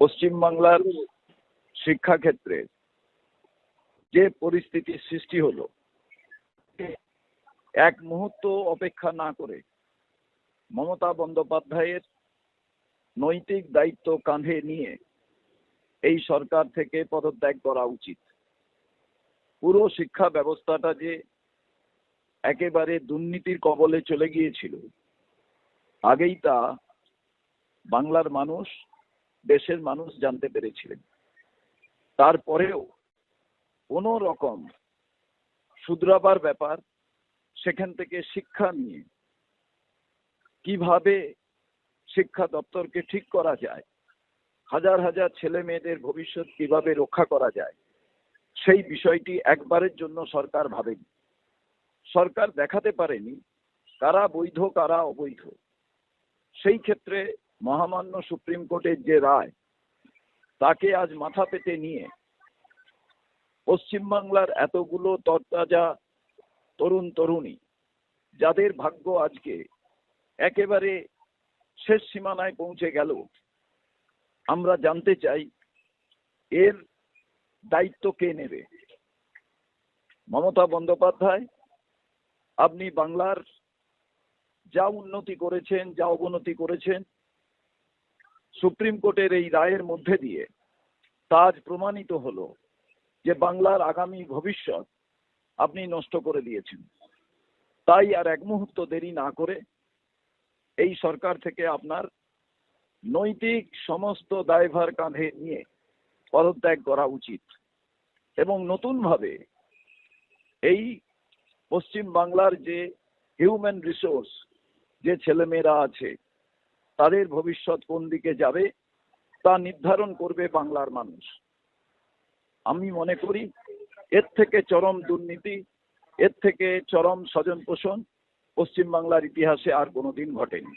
পশ্চিমবাংলার শিক্ষাক্ষেত্রে যে পরিস্থিতির সৃষ্টি হলো, এক মুহূর্ত অপেক্ষা না করে মমতা বন্দ্যোপাধ্যায়ের নৈতিক দায়িত্ব কাঁধে নিয়ে এই সরকার থেকে পদত্যাগ করা উচিত। পুরো শিক্ষা ব্যবস্থাটা যে একেবারে দুর্নীতির কবলে চলে গিয়েছিল, আগেই তা বাংলার মানুষ দেশের মানুষ জানতে পেরেছিলেন। তারপরেও কোনো রকম শুধরাবার ব্যাপার সেখান থেকে শিক্ষা নিয়ে কীভাবে শিক্ষা দপ্তরকে ঠিক করা যায়, হাজার হাজার ছেলে মেয়েদের ভবিষ্যৎ কীভাবে রক্ষা করা যায়, সেই বিষয়টি একবারের জন্য সরকার ভাবেনি। সরকার দেখাতে পারেনি কারা বৈধ, কারা অবৈধ। সেই ক্ষেত্রে মহামান্য সুপ্রিম কোর্টের যে রায়, তাকে আজ মাথা পেতে নিয়ে পশ্চিমবাংলার এতগুলো তরতাজা তরুণ তরুণী, যাদের ভাগ্য আজকে একেবারে শেষ সীমানায় পৌঁছে গেল, আমরা জানতে চাই এর দায়িত্ব কে নেবে? মমতা বন্দ্যোপাধ্যায়, আপনি বাংলার যা উন্নতি করেছেন, যা অবনতি করেছেন সুপ্রিম কোর্টের এই রায়ের মধ্যে দিয়ে তাজ প্রমাণিত হলো যে বাংলার আগামী ভবিষ্যৎ আপনি নষ্ট করে দিয়েছেন। তাই আর এক মুহূর্ত দেরি না করে এই সরকার থেকে আপনার নৈতিক সমস্ত দায়ভার কাঁধে নিয়ে পদত্যাগ করা উচিত এবং নতুনভাবে এই পশ্চিম বাংলার যে হিউম্যান রিসোর্স যে ছেলেমেয়েরা আছে তাদের ভবিষ্যৎ কোন দিকে যাবে তা নির্ধারণ করবে বাংলার মানুষ। আমি মনে করি এর থেকে চরম দুর্নীতি, এর থেকে চরম স্বজন পোষণ পশ্চিমবাংলার ইতিহাসে আর কোনোদিন ঘটেনি।